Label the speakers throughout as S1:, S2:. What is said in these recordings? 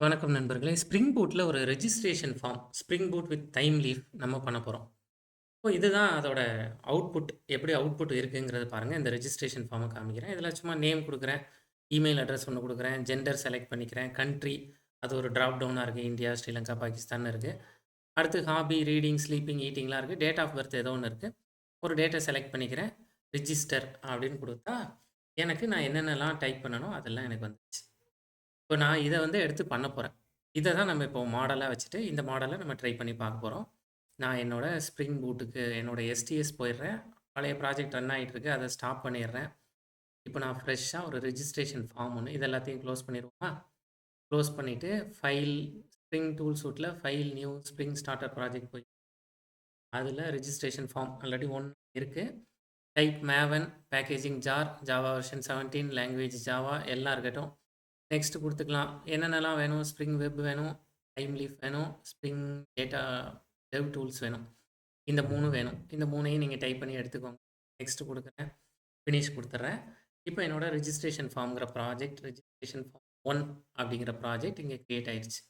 S1: வணக்கம் நண்பர்களே! ஸ்ப்ரிங் பூட்டில் ஒரு registration form, Spring Boot with Thymeleaf நம்ம பண்ண போகிறோம் இப்போ இதுதான் அதோட அவுட்புட். எப்படி அவுட்புட் இருக்குங்கிறத பாருங்க. இந்த ரெஜிஸ்ட்ரேஷன் ஃபார்மை காமிக்கிறேன். இதில் சும்மா நேம் கொடுக்குறேன் இமெயில் அட்ரஸ் ஒன்று கொடுக்குறேன் ஜெண்டர் செலக்ட் பண்ணிக்கிறேன். கண்ட்ரி அது ஒரு ட்ராப் டவுனாக இருக்குது இந்தியா, ஸ்ரீலங்கா, பாகிஸ்தான் இருக்குது அடுத்து ஹாபி, ரீடிங், ஸ்லீப்பிங், ஈட்டிங்லாம் இருக்குது டேட் ஆஃப் பர்த் ஏதோ ஒன்று இருக்குது ஒரு டேட்டை செலக்ட் பண்ணிக்கிறேன். ரிஜிஸ்டர் அப்படின்னு கொடுத்தா எனக்கு நான் என்னென்னலாம் டைப் பண்ணனோ அதெல்லாம் எனக்கு வந்துச்சு இப்போ நான் இதை வந்து எடுத்து பண்ண போகிறேன் இதை தான் நம்ம இப்போ மாடலாக வச்சுட்டு, இந்த மாடலை நம்ம ட்ரை பண்ணி பார்க்க போகிறோம் நான் என்னோடய ஸ்ப்ரிங் பூட்டுக்கு என்னோட எஸ்டிஎஸ் போயிடுறேன். பழைய ப்ராஜெக்ட் ரன் ஆகிட்டு இருக்கு. அதை ஸ்டாப் பண்ணிடுறேன். இப்போ நான் ஃப்ரெஷ்ஷாக ஒரு ரிஜிஸ்ட்ரேஷன் ஃபார்ம் ஒன்று இது எல்லாத்தையும் க்ளோஸ் பண்ணிடுவோமா க்ளோஸ் பண்ணிவிட்டு ஃபைல் ஸ்ப்ரிங் டூல் சூட்டில் file new Spring starter project போய் அதில் ரிஜிஸ்ட்ரேஷன் ஃபார்ம் ஆல்ரெடி ஒன்று இருக்குது type Maven, packaging jar, Java version 17, language Java எல்லாம் இருக்கட்டும். நெக்ஸ்ட் கொடுத்துக்கலாம் என்னென்னலாம் வேணும்? ஸ்ப்ரிங் வெப் வேணும், டைம் லீஃப் வேணும், ஸ்ப்ரிங் டேட்டா வெப் டூல்ஸ் வேணும். இந்த மூணு வேணும். இந்த மூணையும் நீங்கள் டைப் பண்ணி எடுத்துக்கோங்க. நெக்ஸ்ட் கொடுக்குறேன் ஃபினிஷ் கொடுத்துட்றேன் இப்போ என்னோட ரிஜிஸ்ட்ரேஷன் ஃபார்ம்ங்கிற ப்ராஜெக்ட் ரிஜிஸ்ட்ரேஷன் ஃபார்ம் ஒன் அப்படிங்கிற ப்ராஜெக்ட் இங்கே க்ரியேட் ஆயிடுச்சு.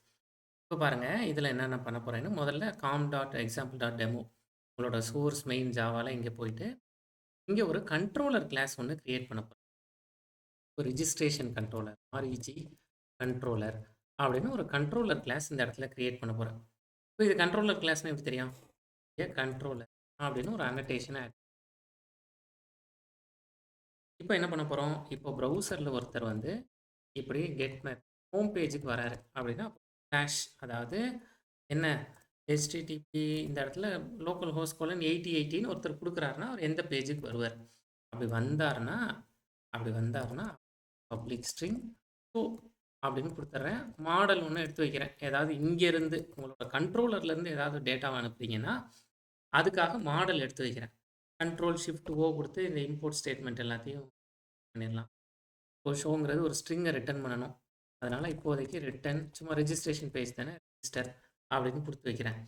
S1: இப்போ பாருங்கள் இதில் என்னென்ன பண்ண போகிறேன்னு முதல்ல com dot example dot demo உங்களோட சோர்ஸ் மெயின் ஜாவால் இங்கே போயிட்டு, இங்கே ஒரு கண்ட்ரோலர் கிளாஸ் ஒன்று க்ரியேட் பண்ண போகிறேன் ஒரு ரிஜிஸ்ட்ரேஷன் கண்ட்ரோலர் ஆர்இஜி கண்ட்ரோலர் அப்படின்னு ஒரு கண்ட்ரோலர் கிளாஸ் இந்த இடத்துல கிரியேட் பண்ண போகிறேன் இப்போ இது கண்ட்ரோலர் கிளாஸ்னு எப்படி தெரியும்? ஏ கண்ட்ரோலர் அப்படின்னு ஒரு அன்னோடேஷன ஆட் இப்போ என்ன பண்ண போகிறோம் இப்போ ப்ரௌசரில் ஒருத்தர் வந்து இப்படி கெட் மேப் ஹோம் பேஜுக்கு வராரு அப்படின்னா, ஸ்லாஷ் அதாவது என்ன ஹெச்டிடிபி இந்த இடத்துல லோக்கல் ஹோஸ்ட் கோலன் 8080ன்னு ஒருத்தர் கொடுக்குறாருன்னா அவர் எந்த பேஜுக்கு வருவார்? அப்படி வந்தாருன்னா அப்படி வந்தாருன்னா, பப்ளிக் ஸ்ட்ரிங் ஸோ அப்படின்னு கொடுத்துட்றேன் மாடல் ஒன்று எடுத்து வைக்கிறேன். ஏதாவது இங்கேருந்து உங்களோட கண்ட்ரோலர்லேருந்து ஏதாவது டேட்டாவை அனுப்புறீங்கன்னா, அதுக்காக மாடல் எடுத்து வைக்கிறேன். கண்ட்ரோல் ஷிஃப்ட் ஓ கொடுத்து இந்த இம்போர்ட் ஸ்டேட்மெண்ட் எல்லாத்தையும் பண்ணிடலாம். இப்போ ஷோங்கிறது ஒரு ஸ்ட்ரிங்கை ரிட்டர்ன் பண்ணணும். அதனால் இப்போதைக்கு ரிட்டர்ன் சும்மா ரெஜிஸ்ட்ரேஷன் பேஜ் தானே ரெஜிஸ்டர் அப்படின்னு கொடுத்து வைக்கிறேன்.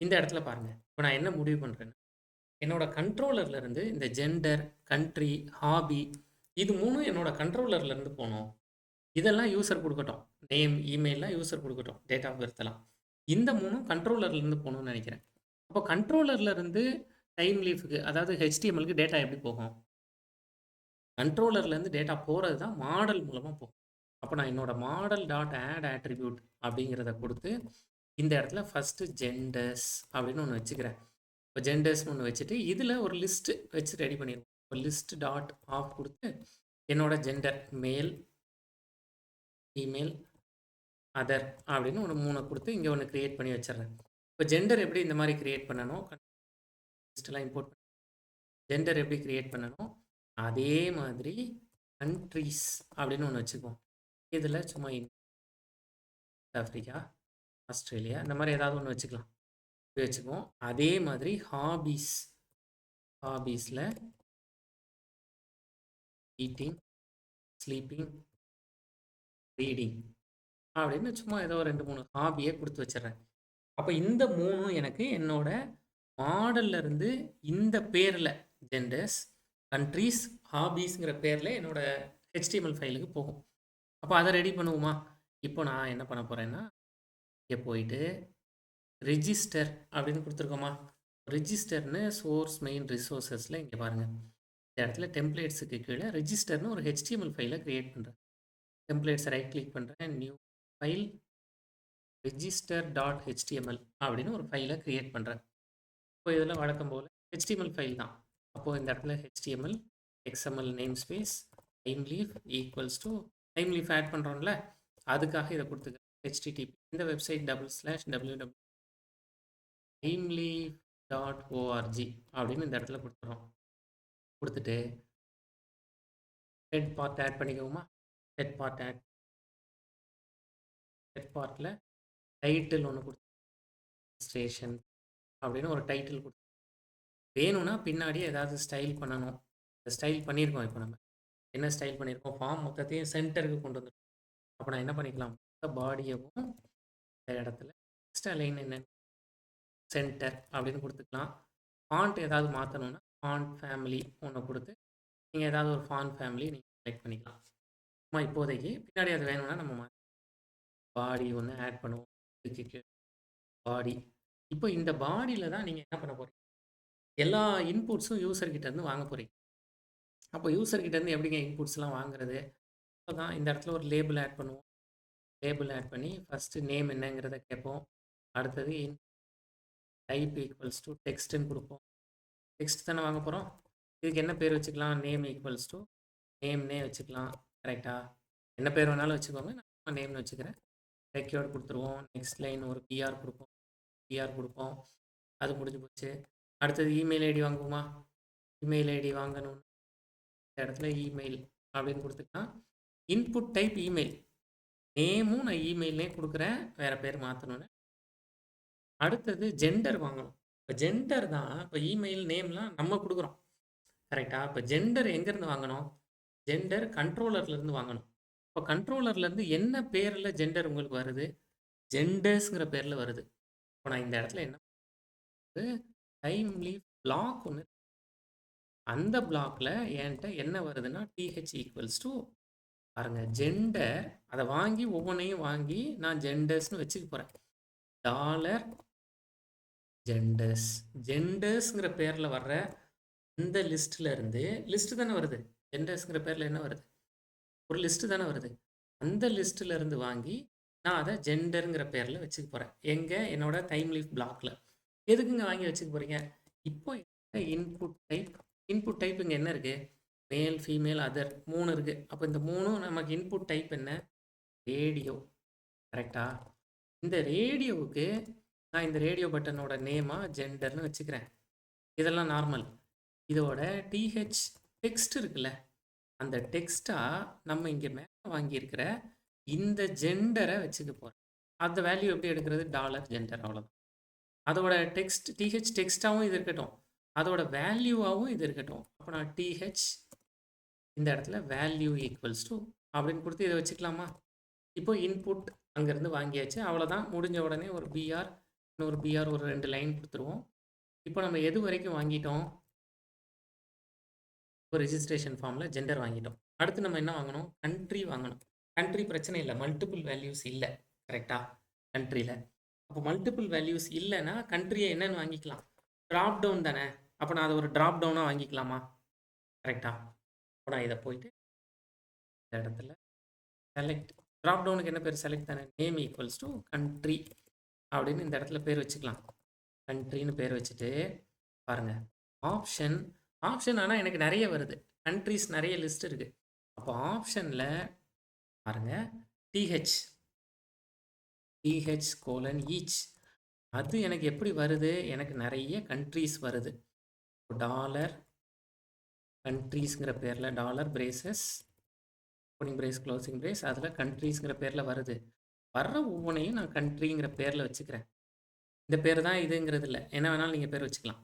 S1: இந்த இடத்துல பாருங்கள் இப்போ நான் என்ன முடிவு பண்ணுறேன்னு என்னோடய கண்ட்ரோலர்லேருந்து இந்த ஜெண்டர், கண்ட்ரி, ஹாபி இது மூணும் என்னோட கண்ட்ரோலர்லேருந்து போகணும் இதெல்லாம் யூசர் கொடுக்கட்டும் நேம், இமெயிலாம் யூசர் கொடுக்கட்டும் டேட் ஆஃப் பர்த்லாம் இந்த மூணும் கண்ட்ரோலர்லேருந்து போகணும்னு நினைக்கிறேன் அப்போ கண்ட்ரோலர்லேருந்து டைம் லீஃபுக்கு அதாவது HTMLக்கு டேட்டா எப்படி போகும்? கண்ட்ரோலர்லேருந்து டேட்டா போகிறது தான் மாடல் மூலமாக போகும். அப்போ நான் என்னோட மாடல் டாட் ஆட் ஆட்ரிபியூட் அப்படிங்கிறத கொடுத்து இந்த இடத்துல ஃபஸ்ட்டு ஜெண்டர்ஸ் அப்படின்னு ஒன்று வச்சுக்கிறேன். இப்போ ஜெண்டர்ஸ்னு ஒன்று வச்சுட்டு, இதில் ஒரு லிஸ்ட்டு வச்சு ரெடி பண்ணிடுவோம் இப்போ லிஸ்ட் டாட் ஆஃப் கொடுத்து என்னோட ஜெண்டர் மேல் ஃபீமேல், அதர் அப்படின்னு ஒன்று மூணை கொடுத்து இங்கே ஒன்று க்ரியேட் பண்ணி வச்சிடுறேன் இப்போ ஜெண்டர் எப்படி இந்த மாதிரி க்ரியேட் பண்ணணும்? லிஸ்ட்லாம் இம்போர்ட் ஜெண்டர் எப்படி க்ரியேட் பண்ணணும்? அதே மாதிரி கண்ட்ரீஸ் அப்படின்னு ஒன்று வச்சுக்குவோம். இதில் சும்மா ஆஃப்ரிக்கா, ஆஸ்திரேலியா இந்த மாதிரி ஏதாவது ஒன்று வச்சுக்கலாம். இப்படி வச்சுக்குவோம். அதே மாதிரி ஹாபீஸ் ஹாபீஸில் ஈட்டிங், ஸ்லீப்பிங், ரீடிங் அப்படின்னு சும்மா ஏதோ ரெண்டு மூணு ஹாபியை கொடுத்து வச்சிடுறேன் அப்போ இந்த மூணும் எனக்கு என்னோட மாடல்ல இருந்து இந்த பேரில் ஜெண்டர்ஸ், கண்ட்ரீஸ், ஹாபீஸ்ங்கிற பேரில் என்னோட ஹெச்டிஎம்எல் ஃபைலுக்கு போகும். அப்போ அதை ரெடி பண்ணுவோமா? இப்போ நான் என்ன பண்ண போகிறேன்னா இங்கே போயிட்டு ரிஜிஸ்டர் அப்படின்னு கொடுத்துருக்கோமா ரிஜிஸ்டர்னு சோர்ஸ் மெயின் ரிசோர்ஸஸில் இங்கே பாருங்கள் இந்த இடத்துல டெம்ப்ளேட்ஸ்க்கு கீழே ரிஜிஸ்டர்னு ஒரு ஹெச்டிஎம்எல் ஃபைல கிரியேட் பண்ணுறேன் டெம்ப்ளேட்ஸ் ரைட் கிளிக் பண்ணுறேன் new file register dot HTML அப்படின்னு ஒரு ஃபைலை க்ரியேட் பண்ணுறேன் இப்போ இதெல்லாம் வழக்கம் போல் ஹெச்டிஎம்எல் ஃபைல் தான். அப்போது இந்த இடத்துல HTML XML name space, Thymeleaf equals to Thymeleaf add பண்ணுறோம்ல அதுக்காக இதை குடுத்துக்கிறேன். ஹெச்டிடிபி இந்த website double slash www timeleaf dot ORG அப்படின்னு இந்த இடத்துல கொடுத்துட்றோம் குடுத்துட்டு ஹெட் பார்ட் ஆட் பண்ணிக்கோமா ஹெட் பார்ட் ஆட் ஹெட் பார்ட்டில் டைட்டில் ஒன்று கொடுத்து ஸ்டேஷன் அப்படின்னு ஒரு டைட்டில் கொடுத்து வேணும்னா பின்னாடி ஏதாவது ஸ்டைல் பண்ணணும். ஸ்டைல் பண்ணியிருக்கோம் இப்போ நம்ம. என்ன ஸ்டைல் பண்ணியிருக்கோம்? ஃபார்ம் மொத்தத்தையும் சென்டருக்கு கொண்டு வந்துருக்கோம். அப்போ நான் என்ன பண்ணிக்கலாம்? மொத்த பாடியவும் இந்த இடத்துல நெக்ஸ்ட் அலைன் என்ன? சென்டர் அப்படின்னு கொடுத்துக்கலாம் ஃபாண்ட் ஏதாவது மாற்றணும்னா ஃபாண்ட் ஃபேமிலி ஒன்று கொடுத்து நீங்கள் ஏதாவது ஒரு ஃபாண்ட் ஃபேமிலி நீங்கள் செலக்ட் பண்ணிக்கலாம். சும்மா இப்போதைக்கு பின்னாடி அது வேணும்னா நம்ம பாடி ஒன்று ஆட் பண்ணுவோம். பாடி இப்போ இந்த பாடியில் தான் நீங்கள் என்ன பண்ண போகிறீங்க எல்லா இன்புட்ஸும் யூசர்கிட்டேருந்து வாங்க போகிறீங்க அப்போ யூசர்கிட்டேருந்து எப்படிங்க இன்புட்ஸ்லாம் வாங்குறது? அப்போ தான் இந்த இடத்துல ஒரு லேபிள் ஆட் பண்ணுவோம். லேபிள் ஆட் பண்ணி ஃபஸ்ட்டு நேம் என்னங்கிறத கேட்போம். அடுத்தது இன் டைப் ஈக்குவல்ஸ் டு டெக்ஸ்ட்டுன்னு கொடுப்போம். டெக்ஸ்ட் தானே வாங்க போகிறோம் இதுக்கு என்ன பேர் வச்சுக்கலாம்? நேம் ஈக்குவல்ஸ் டு நேம்னே வச்சுக்கலாம். கரெக்டாக என்ன பேர் வேணாலும் வச்சுக்கோங்க. நான் நேம்னு வச்சுக்கிறேன். ரெக்யூர்ட் கொடுத்துருவோம். நெக்ஸ்ட் லைன் ஒரு பிஆர் கொடுப்போம். பிஆர் கொடுப்போம். அது முடிஞ்சு போச்சு. அடுத்தது இமெயில் ஐடி வாங்குவோமா? இமெயில் ஐடி வாங்கணும்னு இந்த இடத்துல இமெயில் அப்படின்னு கொடுத்துக்கலாம் இன்புட் டைப் இமெயில் நேமும் நான் இமெயிலே கொடுக்குறேன். வேறு பேர் மாற்றணுன்னு அடுத்தது ஜெண்டர் வாங்கணும். இப்போ ஜெண்டர் தான் இப்போ இமெயில் நேம்லாம் நம்ம கொடுக்குறோம். கரெக்டாக இப்போ ஜெண்டர் எங்கேருந்து வாங்கணும்? ஜெண்டர் கண்ட்ரோலர்லேருந்து வாங்கணும். இப்போ கண்ட்ரோலர்லேருந்து என்ன பேரில் ஜெண்டர் உங்களுக்கு வருது? ஜெண்டர்ஸுங்கிற பேரில் வருது. இப்போ நான் இந்த இடத்துல என்ன டைம்லி பிளாக் ஒன்று அந்த பிளாக்கில் என்கிட்ட என்ன வருதுன்னா டிஹெச் ஈக்குவல்ஸ் டு பாருங்க ஜெண்டர் அதை வாங்கி ஒவ்வொன்றையும் வாங்கி நான் ஜெண்டர்ஸ்னு வச்சுக்க போகிறேன் டாலர் ஜெண்டர்ஸ் ஜெண்டர்ஸ்ங்கிற பேரில் வர்ற இந்த லிஸ்ட்டில் இருந்து லிஸ்ட்டு தானே வருது? ஜெண்டர்ஸ்ங்கிற பேரில் என்ன வருது? ஒரு லிஸ்ட்டு தானே வருது. அந்த லிஸ்ட்டில் இருந்து வாங்கி நான் அதை ஜெண்டருங்கிற பேரில் வச்சுக்க போகிறேன் எங்கே? என்னோட டைம் லீஃப் பிளாக்ல எதுக்குங்க வாங்கி வச்சுக்க போகிறீங்க இப்போ இன்புட் டைப் இன்புட் டைப் இங்கே என்ன இருக்குது மேல் ஃபீமேல் அதர் மூணு இருக்குது அப்போ இந்த மூணும் நமக்கு இன்புட் டைப் என்ன? ரேடியோ கரெக்டாக இந்த ரேடியோவுக்கு நான் இந்த ரேடியோ பட்டனோட நேமாக ஜெண்டர்னு வச்சுக்கிறேன். இதெல்லாம் நார்மல். இதோட டிஹெச் டெக்ஸ்ட் இருக்குல்ல அந்த டெக்ஸ்ட்டாக நம்ம இங்கே மேலே வாங்கியிருக்கிற இந்த ஜெண்டரை வச்சுக்க போகிறோம் அந்த வேல்யூ எப்படி எடுக்கிறது? டாலர் ஜெண்டர் அவ்வளோதான் அதோட டெக்ஸ்ட் டிஹெச் டெக்ஸ்ட்டாகவும் இது இருக்கட்டும். அதோட வேல்யூவாகவும் இது இருக்கட்டும். அப்போ நான் டிஹெச் இந்த இடத்துல வேல்யூ ஈக்குவல்ஸ் டு அப்படின்னு கொடுத்து இதை வச்சுக்கலாமா? இப்போ இன்புட் அங்கேருந்து வாங்கியாச்சு. அவ்வளோதான் முடிஞ்ச உடனே ஒரு பிஆர் இன்னொரு பிஆர் ஒரு ரெண்டு லைன் கொடுத்துருவோம். இப்போ நம்ம எது வரைக்கும் வாங்கிட்டோம்? இப்போ ரிஜிஸ்ட்ரேஷன் ஃபார்மில் ஜெண்டர் வாங்கிட்டோம். அடுத்து நம்ம என்ன வாங்கணும்? கண்ட்ரி வாங்கணும். கண்ட்ரி பிரச்சனை இல்லை. மல்டிபிள் வேல்யூஸ் இல்லை. கரெக்டாக கண்ட்ரியில் அப்போ மல்டிபிள் வேல்யூஸ் இல்லைன்னா கண்ட்ரியை என்னென்னு வாங்கிக்கலாம். ட்ராப் டவுன் தானே? அப்போ நான் அதை ஒரு ட்ராப் டவுனாக வாங்கிக்கலாமா? கரெக்டாக அப்போ நான் இதை போயிட்டு இந்த இடத்துல செலக்ட் ட்ராப் டவுனுக்கு என்ன பேர்? செலக்ட் தானே? நேம் ஈக்குவல்ஸ் டு கண்ட்ரி அப்படின்னு இந்த இடத்துல பேர் வச்சுக்கலாம். கண்ட்ரின்னு பேர் வச்சுட்டு பாருங்கள் ஆப்ஷன் ஆப்ஷன் ஆனால் எனக்கு நிறைய வருது. கண்ட்ரிஸ் நிறைய லிஸ்ட் இருக்குது அப்போ ஆப்ஷனில் பாருங்கள் டிஹெச் டிஹெச் கோலன் ஈச் அது எனக்கு எப்படி வருது? எனக்கு நிறைய கண்ட்ரீஸ் வருது. டாலர் கண்ட்ரிஸுங்கிற பேரில் dollar braces opening brace closing brace அதில் கண்ட்ரிஸுங்கிற பேரில் வருது. வர்ற ஒவ்வொன்றையும் நான் கண்ட்ரிங்கிற பேரில் வச்சுக்கிறேன். இந்த பேர் தான் இதுங்கிறது இல்லை. என்ன வேணாலும் நீங்கள் பேர் வச்சுக்கலாம்.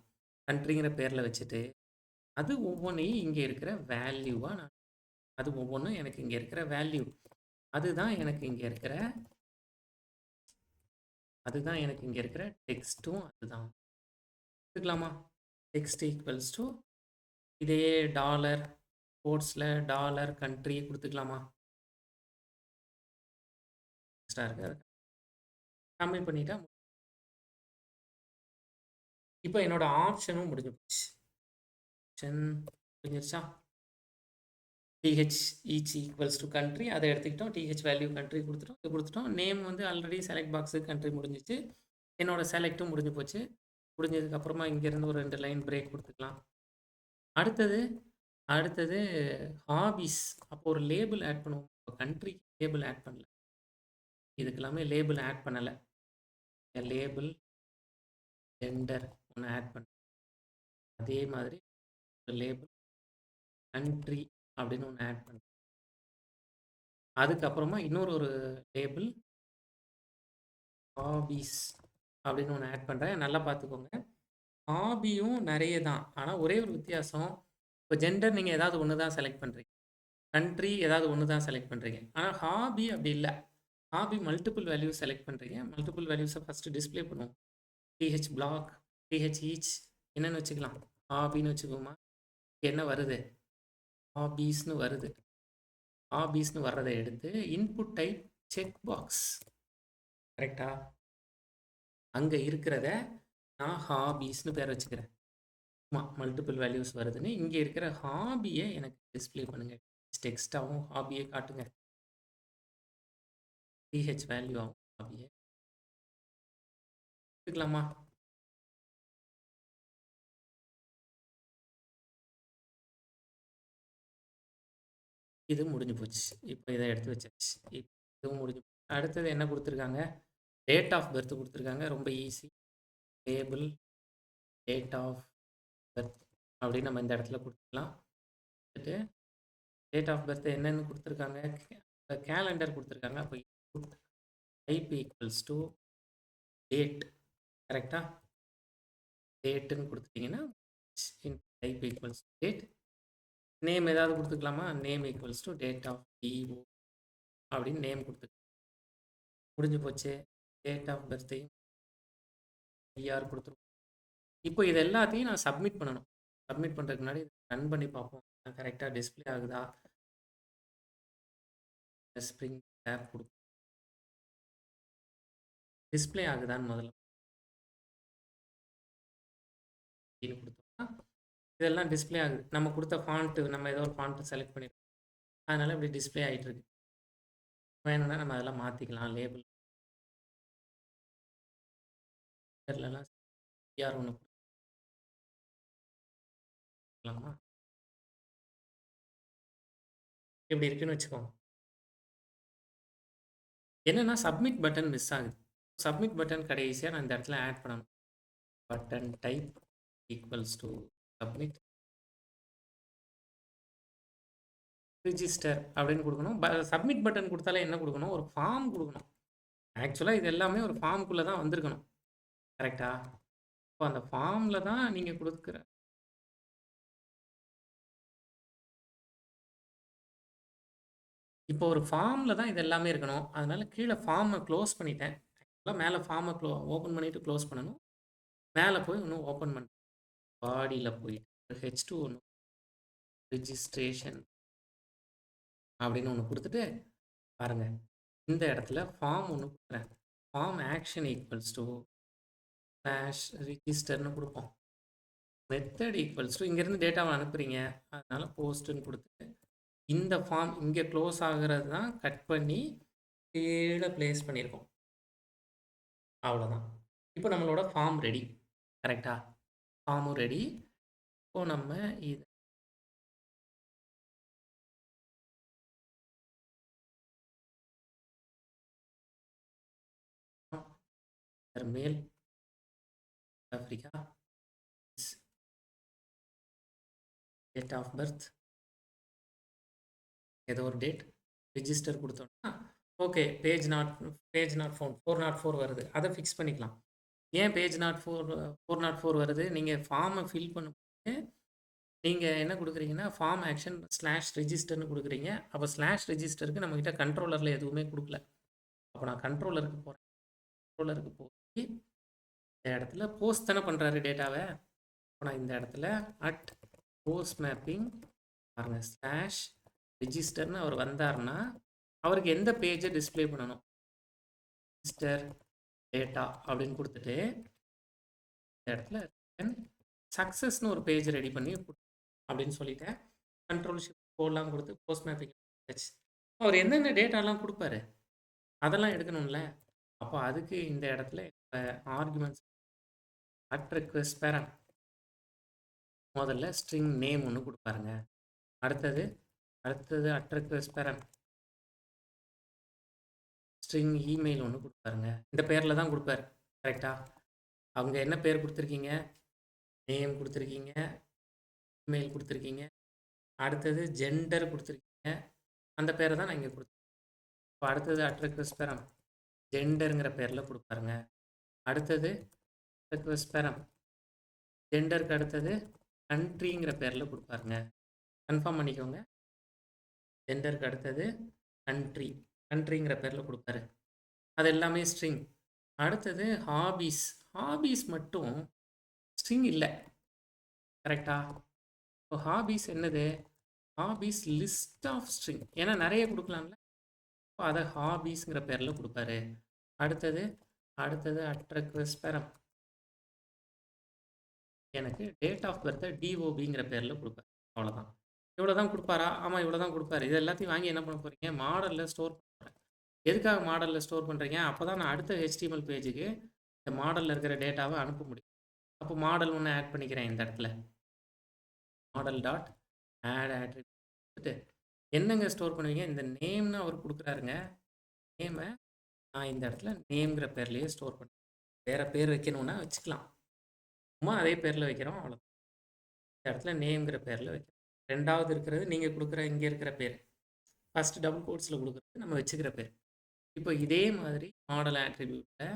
S1: கண்ட்ரிங்கிற பேரில் வச்சுட்டு அது ஒவ்வொன்றையும் இங்கே இருக்கிற வேல்யூவாக நான் அது ஒவ்வொன்றும் எனக்கு இங்கே இருக்கிற வேல்யூ. அதுதான் எனக்கு இங்கே இருக்கிற அதுதான் எனக்கு இங்கே இருக்கிற டெக்ஸ்ட்டும் அதுதான் எடுத்துக்கலாமா? டெக்ஸ்ட் ஈக்குவல்ஸ் டு இதே டாலர் ஸ்போர்ட்ஸில் டாலர் கண்ட்ரி கொடுத்துக்கலாமா? எக்ஸ்ட்ரா இருக்குது கம்மி பண்ணிட்டா இப்போ என்னோட ஆப்ஷனும் முடிஞ்சு போச்சு. ஆப்ஷன் முடிஞ்சிருச்சா? TH each equals to country அதை எடுத்துக்கிட்டோம். டிஹெச் வேல்யூ கண்ட்ரி கொடுத்துட்டோம். இது கொடுத்துட்டோம். நேம் வந்து ஆல்ரெடி செலக்ட் பாக்ஸு கண்ட்ரி முடிஞ்சிச்சு. என்னோட செலக்ட்டும் முடிஞ்சு போச்சு. முடிஞ்சதுக்கப்புறமா இங்கேருந்து ஒரு ரெண்டு லைன் பிரேக் கொடுத்துக்கலாம். அடுத்தது அடுத்தது ஹாபிஸ் அப்போ ஒரு லேபிள் ஆட் பண்ணுவோம். இப்போ கண்ட்ரி லேபிள் ஆட் பண்ணல. இதுக்கெல்லாமே லேபிள் ஆட் பண்ணலை. லேபிள் ஜெண்டர் ஒன்று ஆட் பண்ண. அதே மாதிரி ஒரு லேபிள் கண்ட்ரி அப்படின்னு ஒன்று ஆட் பண்ண. அதுக்கப்புறமா இன்னொரு ஒரு லேபிள் ஹாபீஸ் அப்படின்னு ஒன்று ஆட் பண்ணுறேன் நல்லா பார்த்துக்கோங்க ஹாபியும் நிறைய தான். ஆனால் ஒரே ஒரு வித்தியாசம் இப்போ ஜெண்டர் நீங்கள் ஏதாவது ஒன்று தான் செலக்ட் பண்ணுறீங்க கண்ட்ரி ஏதாவது ஒன்று தான் செலக்ட் பண்ணுறீங்க ஆனால் ஹாபி அப்படி இல்லை. ஹாபி மல்டிபிள் வேல்யூ செலக்ட் பண்ணுறீங்க மல்டிபிள் வேல்யூஸை ஃபஸ்ட்டு டிஸ்பிளே பண்ணுவோம். டிஹெச் பிளாக் டிஹெச் ஈச் என்னென்னு வச்சுக்கலாம். ஹாபின்னு வச்சுக்கோமா. என்ன வருது? ஹாபீஸ்னு வருது. ஹாபீஸ்னு வர்றதை எடுத்து இன்புட் டைப் செக் பாக்ஸ் கரெக்டா அங்கே இருக்கிறத நான் ஹாபீஸ்னு பேர் வச்சுக்கிறேன். ஆமா மல்டிபிள் வேல்யூஸ் வருதுன்னு. இங்கே இருக்கிற ஹாபியை எனக்கு டிஸ்ப்ளே பண்ணுங்கள் டெக்ஸ்டாகவும் ஹாபியை காட்டுங்க. பிஹெச் வேல்யூ ஆகும் ஹாபியை எடுத்துக்கலாமா? இது முடிஞ்சு போச்சு. இப்போ இதை எடுத்து வச்சாச்சு. இப்போ இதுவும் முடிஞ்சு போச்சு. அடுத்தது என்ன கொடுத்துருக்காங்க? டேட் ஆஃப் பர்த் கொடுத்துருக்காங்க. ரொம்ப easy table date of birth அப்படின்னு நம்ம இந்த இடத்துல கொடுத்துக்கலாம். கொடுத்துட்டு டேட் ஆஃப் பர்த் என்னன்னு கொடுத்துருக்காங்க. கேலண்டர் கொடுத்துருக்காங்க. அப்போ put type equals to date கரெக்டா டேட்டுன்னு கொடுத்துட்டீங்கன்னா டைப் ஈக்குவல்ஸ் டேட் நேம் ஏதாவது கொடுத்துக்கலாமா? Name equals to date of DO அப்படின்னு நேம் கொடுத்துக்கலாம். முடிஞ்சு போச்சு. டேட் ஆஃப் பர்த்தையும் ஐஆர் கொடுத்துருவோம். இப்போ இது எல்லாத்தையும் நான் சப்மிட் பண்ணணும். சப்மிட் பண்ணுறதுக்கு முன்னாடி ரன் பண்ணி பார்ப்போம். கரெக்டாக டிஸ்ப்ளே ஆகுதா? ஸ்ப்ரிங் ஆப் கொடுக்கும். டிஸ்ப்ளே ஆகுதான்னு முதல்ல கொடுத்தோம்னா இதெல்லாம் டிஸ்ப்ளே ஆகுது. நம்ம கொடுத்த ஃபாண்ட்டு நம்ம ஏதோ ஒரு ஃபாண்ட்டு செலக்ட் பண்ணிருக்கோம் அதனால் இப்படி டிஸ்ப்ளே ஆகிட்டு இருக்கு. வேணும்னா நம்ம அதெல்லாம் மாற்றிக்கலாம் லேபிள் பேர்லலாம் யார் ஒன்று கொடுக்கலாமா இப்படி இருக்குன்னு வச்சுக்கோங்க. என்னன்னா சப்மிட் பட்டன் மிஸ் ஆகுது. சப்மிட் பட்டன் கடைசியாக நான் இந்த இடத்துல ஆட் பண்ணணும் button type equals to submit register அப்படின்னு கொடுக்கணும். சப்மிட் பட்டன் கொடுத்தாலே என்ன கொடுக்கணும்? ஒரு ஃபார்ம் கொடுக்கணும். ஆக்சுவலாக இது எல்லாமே ஒரு ஃபார்முக்குள்ளே தான் வந்திருக்கணும். கரெக்டா இப்போ அந்த ஃபார்மில் தான் நீங்கள் கொடுக்குற இப்போ ஒரு ஃபார்மில் தான் இது எல்லாமே இருக்கணும். அதனால கீழே ஃபார்மை க்ளோஸ் பண்ணிட்டேன். மேலே ஃபார்மை க்ளோ ஓப்பன் பண்ணிவிட்டு க்ளோஸ் பண்ணணும். மேலே போய் இன்னும் ஓப்பன் பண்ண பாடியில் போயிட்டு ஹெச் டூ ஒன்று ரிஜிஸ்ட்ரேஷன் அப்படின்னு ஒன்று கொடுத்துட்டு பாருங்கள் இந்த இடத்துல ஃபார்ம் ஒன்று கொடுக்குறேன். Form action equals to slash ரிஜிஸ்டர்னு கொடுப்போம். மெத்தட் ஈக்குவல்ஸ் டு இங்கேருந்து டேட்டாவை அனுப்புகிறீங்க அதனால் போஸ்ட்டுன்னு கொடுத்துட்டு இந்த ஃபார்ம் இங்கே க்ளோஸ் ஆகிறது தான் கட் பண்ணி கீழே ப்ளேஸ் பண்ணியிருக்கோம். அவ்வளோதான். இப்போ நம்மளோட ஃபார்ம் ரெடி கரெக்டா ஃபார்மும் ரெடி இப்போ நம்ம இது மேல் ஆஃப்ரிக்கா டேட் ஆஃப் பர்த் ஏதோ ஒரு டேட் ரிஜிஸ்டர் கொடுத்தோம்னா okay page not page not found four not four வருது. அதை ஃபிக்ஸ் பண்ணிக்கலாம். ஏன் page not four four not four வருது? நீங்கள் ஃபார்மை ஃபில் பண்ணும்போது நீங்கள் என்ன கொடுக்குறீங்கன்னா ஃபார்ம் ஆக்ஷன் ஸ்லாஷ் ரிஜிஸ்டர்னு கொடுக்குறீங்க. அப்போ ஸ்லாஷ் ரிஜிஸ்டருக்கு நம்மக்கிட்ட கண்ட்ரோலரில் எதுவுமே கொடுக்கல. அப்போ நான் கண்ட்ரோலருக்கு போகிறேன் கண்ட்ரோலருக்கு போய் இந்த இடத்துல போஸ்ட் தானே பண்ணுறாரு டேட்டாவை அப்போ நான் இந்த இடத்துல அட் போஸ்ட் மேப்பிங் பாருங்கள் ஸ்லாஷ் ரிஜிஸ்டர்னு அவர் வந்தார்னா அவருக்கு எந்த பேஜை டிஸ்ப்ளே பண்ணணும்? மிஸ்டர் டேட்டா அப்படின்னு கொடுத்துட்டு இந்த இடத்துல சக்ஸஸ்னு ஒரு பேஜ் ரெடி பண்ணி கொடு- அப்படின்னு சொல்லிட்டேன். கண்ட்ரோல் ஷிப் கோட்லாம் கொடுத்து போஸ்ட் மேப்பிங் அவர் என்னென்ன டேட்டாலாம் கொடுப்பாரு? அதெல்லாம் எடுக்கணும்ல. அப்போ அதுக்கு இந்த இடத்துல ஆர்குமெண்ட்ஸ் அட் ரிக்வெஸ்ட் பேரன் முதல்ல ஸ்ட்ரிங் நேம் ஒன்று கொடுப்பாருங்க. அடுத்தது அடுத்தது at request param string email ஒன்று கொடுப்பாருங்க. இந்த பேரில் தான் கொடுப்பாரு. கரெக்டாக அவங்க என்ன பேர் கொடுத்துருக்கீங்க? நேம் கொடுத்துருக்கீங்க? இமெயில் கொடுத்துருக்கீங்க? அடுத்தது ஜெண்டர் கொடுத்துருக்கீங்க? அந்த பேரை தான் நான் இங்கே கொடுத்தேன். இப்போ அடுத்தது அட் பேரம் ஜெண்டருங்கிற பேரில் கொடுப்பாருங்க. அடுத்தது ரெக்வெஸ்ட் பேரம் ஜெண்டருக்கு அடுத்தது கண்ட்ரிங்கிற பேரில் கொடுப்பாருங்க. கன்ஃபார்ம் பண்ணிக்கோங்க. ஜெண்டருக்கு அடுத்தது கண்ட்ரி கண்ட்ரிங்கிற பேரில் கொடுப்பாரு அது எல்லாமே ஸ்ட்ரிங் அடுத்தது ஹாபீஸ் ஹாபீஸ் மட்டும் ஸ்ட்ரிங் இல்லை. கரெக்டா இப்போ ஹாபீஸ் என்னது? ஹாபீஸ் லிஸ்ட் ஆஃப் ஸ்ட்ரிங் ஏன்னா நிறைய கொடுக்கலாம்ல? இப்போ அதை ஹாபீஸ்ங்கிற பேரில் கொடுப்பாரு. அடுத்தது அடுத்தது அட் ரெக்வெஸ்ட் பெரம் எனக்கு டேட் ஆஃப் பர்த்தை டிஓபிங்கிற பேரில் கொடுப்பாரு. அவ்வளோதான் இவ்வளோ தான் கொடுப்பாரா? ஆமாம் இவ்வளோ தான் கொடுப்பாரு. இது எல்லாத்தையும் வாங்கி என்ன பண்ண போகிறீங்க மாடலில் ஸ்டோர் பண்ணுறேன் எதுக்காக மாடலில் ஸ்டோர் பண்ணுறீங்க அப்போ தான் நான் அடுத்த ஹெச்டிஎம்எல் பேஜுக்கு இந்த மாடலில் இருக்கிற டேட்டாவை அனுப்ப முடியும். அப்போ மாடல் ஒன்று ஆட் பண்ணிக்கிறேன் இந்த இடத்துல. மாடல் டாட் ஆட் ஆட்ரிபியூட் என்னங்க ஸ்டோர் பண்ணுவீங்க? இந்த நேம்னு அவர் கொடுக்குறாருங்க. நேமை நான் இந்த இடத்துல நேம்ங்கிற பேர்லேயே ஸ்டோர் பண்ணுறேன் வேறு பேர் வைக்கணும்னா வச்சுக்கலாம். சும்மா அதே பேரில் வைக்கிறோம் அவ்வளோ இந்த இடத்துல நேம்ங்கிற பேரில் வைக்கிறோம். ரெண்டாவது இருக்கிறது நீங்கள் கொடுக்குற இங்கே இருக்கிற பேர். ஃபஸ்ட் டபுள் கோட்ஸில் கொடுக்குறது நம்ம வச்சுக்கிற பேர். இப்போ இதே மாதிரி மாடல் ஆட்ரிபியூட்டில்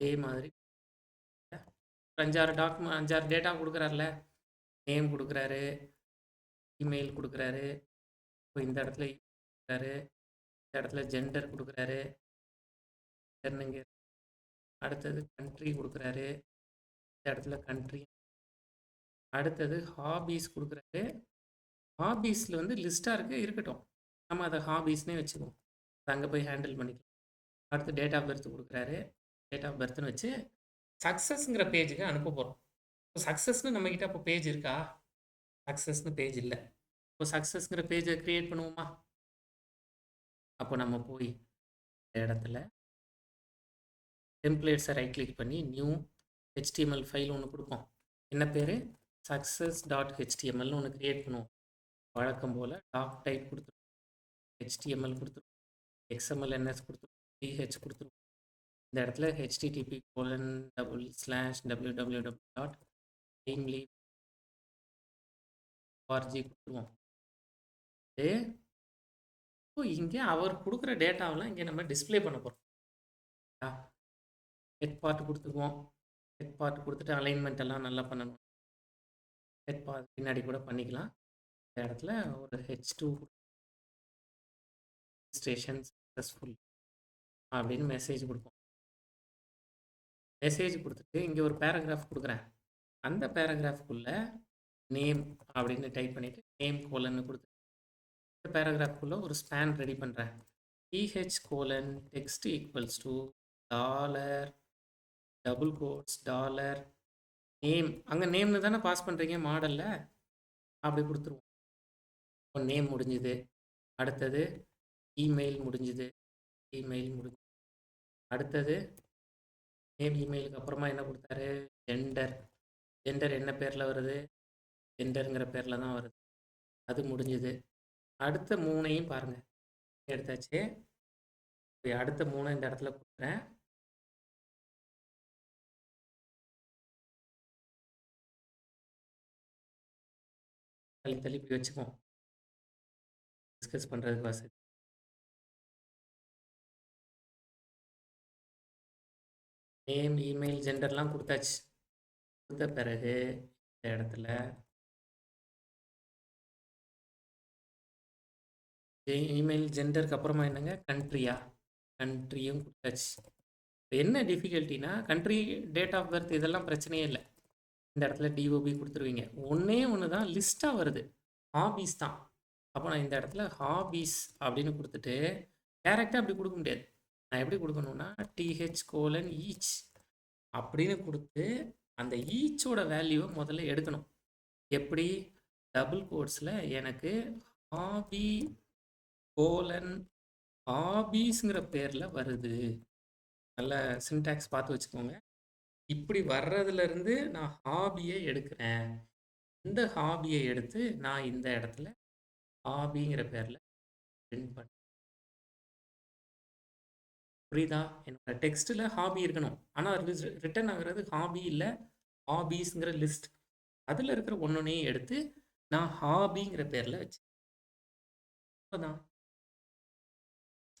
S1: இதே மாதிரி அஞ்சாறு டாக்குமெண்ட் அஞ்சாறு டேட்டா கொடுக்குறாருல. நேம் கொடுக்குறாரு இமெயில் கொடுக்குறாரு இப்போ இந்த இடத்துல கொடுக்குறாரு இந்த இடத்துல ஜெண்டர் கொடுக்குறாரு என்னங்க அடுத்தது கண்ட்ரி கொடுக்குறாரு இந்த இடத்துல கண்ட்ரி அடுத்தது ஹாபீஸ் கொடுக்குறாரு ஹாபீஸில் வந்து லிஸ்ட்டாக இருக்குது இருக்கட்டும். நம்ம அதை ஹாபீஸ்னே வச்சுக்குவோம். அங்கே போய் ஹேண்டில் பண்ணிக்கலாம். அடுத்து டேட் ஆஃப் பர்த் கொடுக்குறாரு. டேட் ஆஃப் பர்த்னு வச்சு சக்ஸஸ்ங்கிற பேஜுக்கு அனுப்ப போகிறோம் இப்போ சக்ஸஸ்னு நம்மக்கிட்ட அப்போ பேஜ் இருக்கா? சக்ஸஸ்னு பேஜ் இல்லை. இப்போ சக்ஸஸ்ங்கிற பேஜை க்ரியேட் பண்ணுவோமா? அப்போ நம்ம போய் இடத்துல டெம்ப்ளேட்ஸை ரைட் கிளிக் பண்ணி நியூ ஹெச்டிஎம்எல் ஃபைல் ஒன்று கொடுப்போம். என்ன பேர்? சக்ஸஸ் டாட் ஹெச்டிஎம்எல்னு ஒன்று க்ரியேட் பண்ணுவோம். வழக்கம் போல் டாக் டைப் கொடுத்துருவோம். ஹெச்டிஎம்எல் கொடுத்துருவோம். எக்ஸ்எம்எல்என்எஸ் கொடுத்துருவோம். பிஹெச் கொடுத்துருவோம். இந்த இடத்துல HTTP colon double slash W W double dot Thymeleaf ORG கொடுத்துருவோம். இது இப்போ இங்கே அவர் கொடுக்குற டேட்டாவெல்லாம் இங்கே நம்ம டிஸ்ப்ளே பண்ண போகிறோம் ஹெட் பார்ட் கொடுத்துக்குவோம். ஹெட் பார்ட் கொடுத்துட்டு அலைன்மெண்ட் எல்லாம் நல்லா பண்ணணும். ஹெட் பார்ட் பின்னாடி கூட பண்ணிக்கலாம். இந்த இடத்துல ஒரு ஹெச் டூ ஸ்டேஷன் சக்ஸஸ்ஃபுல் அப்படின்னு மெசேஜ் கொடுப்போம் மெசேஜ் கொடுத்துட்டு இங்கே ஒரு பேராகிராஃப் கொடுக்குறேன். அந்த பேராகிராஃப்குள்ளே நேம் அப்படின்னு டைப் பண்ணிவிட்டு நேம் கோலன்னு கொடுத்து இந்த பேராகிராஃப்குள்ளே ஒரு ஸ்பேன் ரெடி பண்ணுறேன் PH colon text equals to dollar double quotes dollar name அங்கே நேம்னு தானே பாஸ் பண்ணுறீங்க மாடலில் அப்படி கொடுத்துருவோம். இப்போ நேம் முடிஞ்சுது. அடுத்தது இமெயில் முடிஞ்சுது. இமெயில் முடிஞ்சு அடுத்தது நேம் இமெயிலுக்கு அப்புறமா என்ன கொடுத்தாரு? ஜெண்டர் ஜெண்டர் என்ன பேரில் வருது? ஜெண்டருங்கிற பேரில் தான் வருது. அது முடிஞ்சுது. அடுத்த மூணையும் பாருங்கள் எடுத்தாச்சு. இப்போ அடுத்த மூணை இந்த இடத்துல கொடுக்குறேன். தள்ளி தள்ளி இப்படி வச்சுக்குவோம். டிஸ்கஸ் பண்ணுறதுக்கு வசதி. நேம் இமெயில் ஜெண்டர்லாம் கொடுத்தாச்சு. கொடுத்த பிறகு இந்த இடத்துல e-, இமெயில் ஜெண்டருக்கு அப்புறமா என்னங்க? கண்ட்ரியா கண்ட்ரியும் கொடுத்தாச்சு. என்ன டிஃபிகல்ட்டினா கண்ட்ரி டேட் ஆஃப் பர்த் இதெல்லாம் பிரச்சனையே இல்லை. இந்த இடத்துல டிஓபி கொடுத்துருவீங்க. ஒன்றே ஒன்று தான் லிஸ்ட்டாக வருது. ஹாபீஸ் தான். அப்போ நான் இந்த இடத்துல ஹாபீஸ் அப்படின்னு கொடுத்துட்டு டேரெக்டாக அப்படி கொடுக்க முடியாது. நான் எப்படி கொடுக்கணும்னா டிஹெச் கோலன் ஈச் அப்படின்னு கொடுத்து அந்த ஈச்சோட வேல்யூவை முதல்ல எடுக்கணும். எப்படி? டபுள் கோட்ஸில் எனக்கு ஹாபி கோலன் ஹாபீஸுங்கிற பேரில் வருது. நல்ல சின்டாக்ஸ் பார்த்து வச்சுக்கோங்க. இப்படி வர்றதுலேருந்து நான் ஹாபியை எடுக்கிறேன். இந்த ஹாபியை எடுத்து நான் இந்த இடத்துல ஹாபிங்கிற பேரில் பிரிண்ட் பண்ணேன் புரியுதா? என்னோட டெக்ஸ்ட்டில் ஹாபி இருக்கணும். ஆனால் ரிட்டர்ன் ஆகுறது ஹாபி இல்லை ஹாபீஸுங்கிற லிஸ்ட் அதில் இருக்கிற ஒன்றொன்னையும் எடுத்து நான் ஹாபிங்கிற பேரில் வச்சு. தான்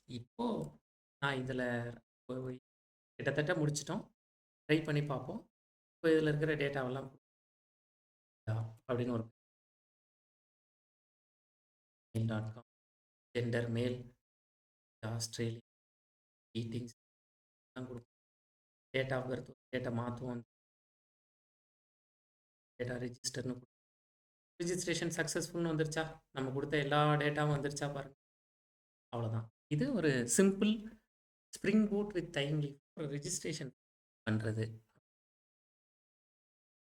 S1: இப்போ நான் இதில் கிட்டத்தட்ட முடிச்சிட்டோம். ட்ரை பண்ணி பார்ப்போம். இப்போ இதில் இருக்கிற டேட்டாவெல்லாம் அப்படின்னு ஒரு mail dot com gender male Australia eatings கொடுப்போம் டேட் ஆஃப் பர்த் டேட்டை மாற்றுவோம் டேட்டா ரிஜிஸ்டர்னு ரிஜிஸ்ட்ரேஷன் சக்ஸஸ்ஃபுல்னு வந்துருச்சா? நம்ம கொடுத்த எல்லா டேட்டாவும் வந்துருச்சா பாருங்கள் அவ்வளோதான் இது ஒரு simple Spring Boot with Thymeleaf ஒரு ரிஜிஸ்ட்ரேஷன் பண்ணுறது